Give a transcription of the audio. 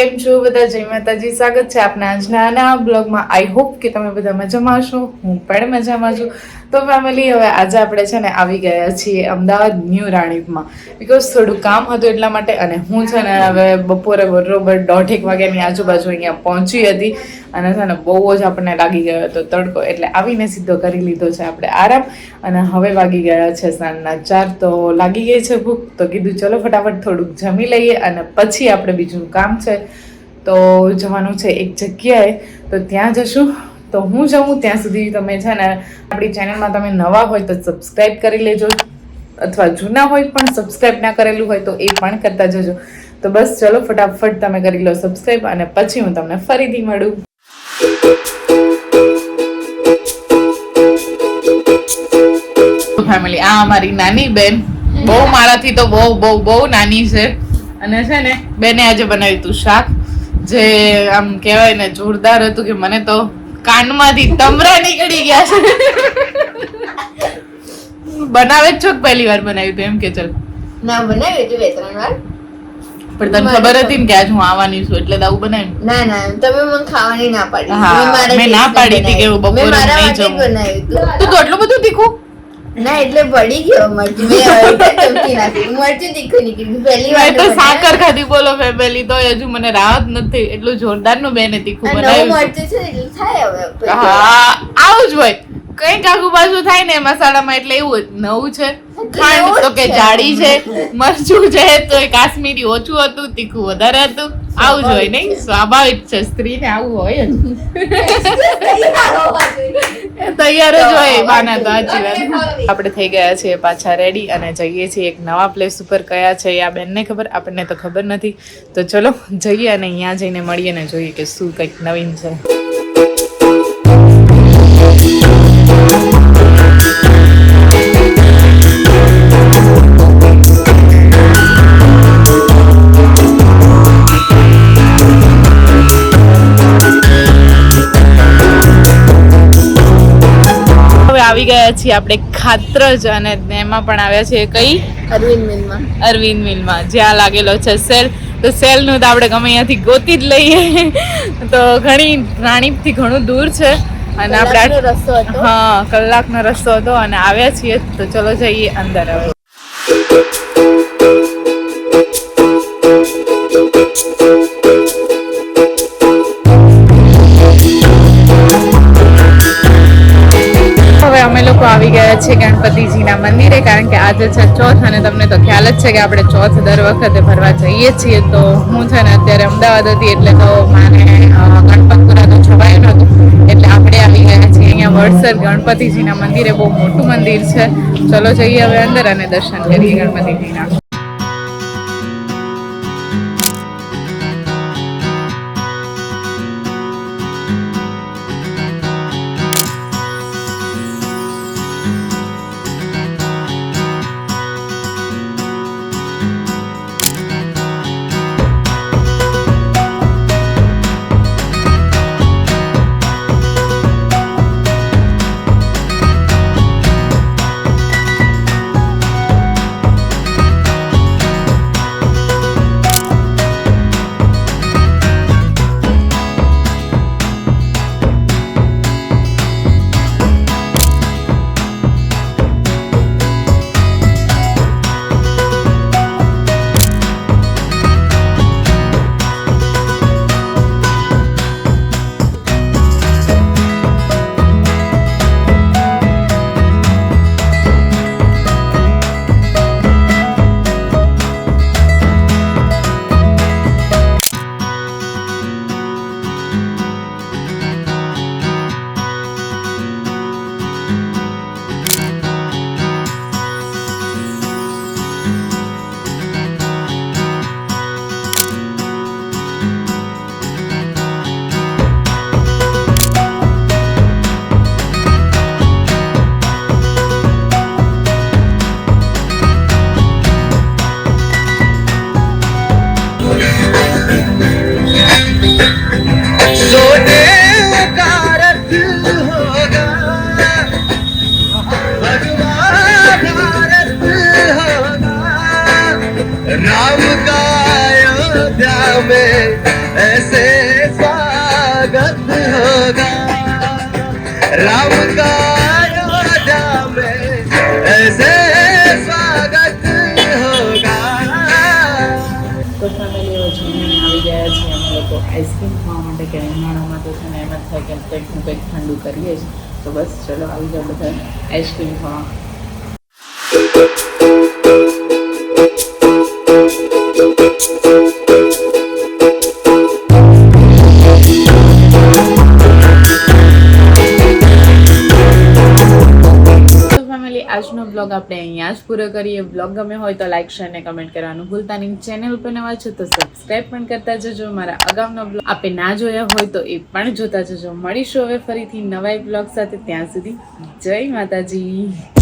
કેમ છો બધા જય માતાજી. સ્વાગત છે આપના આજના આના બ્લોગમાં. આઈ હોપ કે તમે બધા મજામાં છો હું પણ મજામાં છું. તો ફેમિલી હવે આજે આપણે છે ને આવી ગયા છીએ અમદાવાદ ન્યૂ રાણીપમાં. બિકોઝ થોડું કામ હતું એટલા માટે અને હું છે ને હવે બપોરે બરોબર દોઢેક વાગ્યાની આજુબાજુ અહીંયા પહોંચી હતી. અને છે ને બહુ જ આપણને લાગી ગયો હતો તડકો. એટલે આવીને સીધો કરી લીધો છે આપણે આરામ. અને હવે વાગી ગયા છે સાંજના ચાર. તો લાગી ગઈ છે ભૂખ. તો કીધું, ચલો ફટાફટ થોડુંક જમી લઈએ અને પછી આપણે બીજું કામ છે. તો જવાનું છે એક જગ્યાએ, તો ત્યાં જશું. તો હું જઉં ત્યાં સુધી તમે છે ને આપણી ચેનલમાં તમે નવા હોય તો સબસ્ક્રાઈબ કરી લેજો. અથવા જૂના હોય પણ સબસ્ક્રાઈબ ના કરેલું હોય તો એ પણ કરતા જજો. તો બસ ચલો ફટાફટ તમે કરી લો સબસ્ક્રાઈબ અને પછી હું તમને ફરીથી મળું. ફેમિલી આ અમારી નાની બેન. બહુ મારાથી તો બહુ બહુ બહુ નાની છે. અને છે ને, બેને આજે બનાવ્યું હતું શાક. જે આમ કહેવાય ને જોરદાર હતું કે મને તો કાનમાંથી તમરા નીકળી ગયા છે. બનાવે જ છો પહેલી વાર બનાવ્યું હતું? એમ કે ચલ. ના બનાવ્યું હતું બે ત્રણ વાર. પણ તને ખબર હતી ને કે આજ હું આવવાની છું એટલે તો આવું બનાવ્યું ના? ના તમે મને ખાવાની ના પાડી. મેં ના પાડી હતી કે. બપોરે નહીં જમું. તું તો એટલું બધું તીખું. ના એટલે પડી ગયો મરચું મેં ચમકી નાખ્યું મરચું તીખું નીકળ્યું પહેલી વાર તો સાકર ખાધી બોલો ફેમિલી તો હજુ મને રાહત નથી. એટલું જોરદારનું બેને તીખું બનાવ્યું મરચું છે એટલું થાય હવે. હા આવું જ હોય. કંઈક આગુ બાજુ થાય ને મસાલામાં એટલે એવું નવું છે. ખાંડ તો કે જાડી છે મરચું છે તો એ કાશ્મીરી ઓછું હતું તીખું વધારે હતું. આવું જ હોય નહીં? સ્વાભાવિક છે. સ્ત્રીને આવું હોય જ. તૈયાર જ હોય બાના તો સાચી વાત. આપણે થઈ ગયા છીએ પાછા રેડી અને જઈએ છીએ એક નવા પ્લેસ ઉપર. કયા છે આ બેનને ખબર? આપણને તો ખબર નથી. તો ચલો જઈએ અને અહીંયા જઈને મળીએ ને જોઈએ કે શું કંઈક નવીન છે. હવે આવી ગયા છીએ આપણે ખાત્રજ અને એમાં પણ આવ્યા છીએ કઈ? અરવિંદ મિલમાં. અરવિંદ મિલમાં. જ્યાં લાગેલો છે સેલ. તો સેલનું તો આપણે ગમે અહીંયાથી ગોતી જ લઈએ. તો ઘણી રાણીપથી ઘણું દૂર છે. અને આપણે રસ્તો હતો. હા કલાકનો રસ્તો હતો અને આવ્યા છીએ. તો ચલો જઈએ અંદર હવે. લોકો આવી ગયા છે ગણપતિજીના મંદિરે, કારણ કે આજે છે ચોથ અને તમને તો ખ્યાલ જ છે કે આપણે ચોથ દર વખતે ભરવા જઈએ છીએ. તો હું છે ને અત્યારે અમદાવાદ હતી એટલે તો મારે ગણપતપુરા તો છવાયું નહોતું. એટલે આપણે આવી ગયા છીએ અહીંયા વડસર ગણપતિજીના મંદિરે. બહુ મોટું મંદિર છે. ચલો જઈએ હવે અંદર અને દર્શન કરીએ ગણપતિજીના. भगवान रथ होगा। राम का अयोध्या में ऐसे स्वागत होगा। राम તો છે ને એમ જ થાય કે કંઈક ને કંઈક ઠંડુ કરીએ જ તો બસ ચલો આવી જાઓ બધા આઈસ્ક્રીમ ખાવા બ્લોગ આપણે અહીંયા જ પૂરો કરીએ. બ્લોગ ગમે હોય તો લાઈક શેર અને કમેન્ટ કરવાનું ભૂલતા નહીં. ચેનલ પર નવા છો તો સબસ્ક્રાઈબ પણ કરતા જજો. મારા અગાઉનો બ્લોગ આપણે ના જોયા હોય તો એ પણ જોતા જજો. મળીશું હવે ફરીથી નવા બ્લોગ સાથે. ત્યાં સુધી જય માતાજી.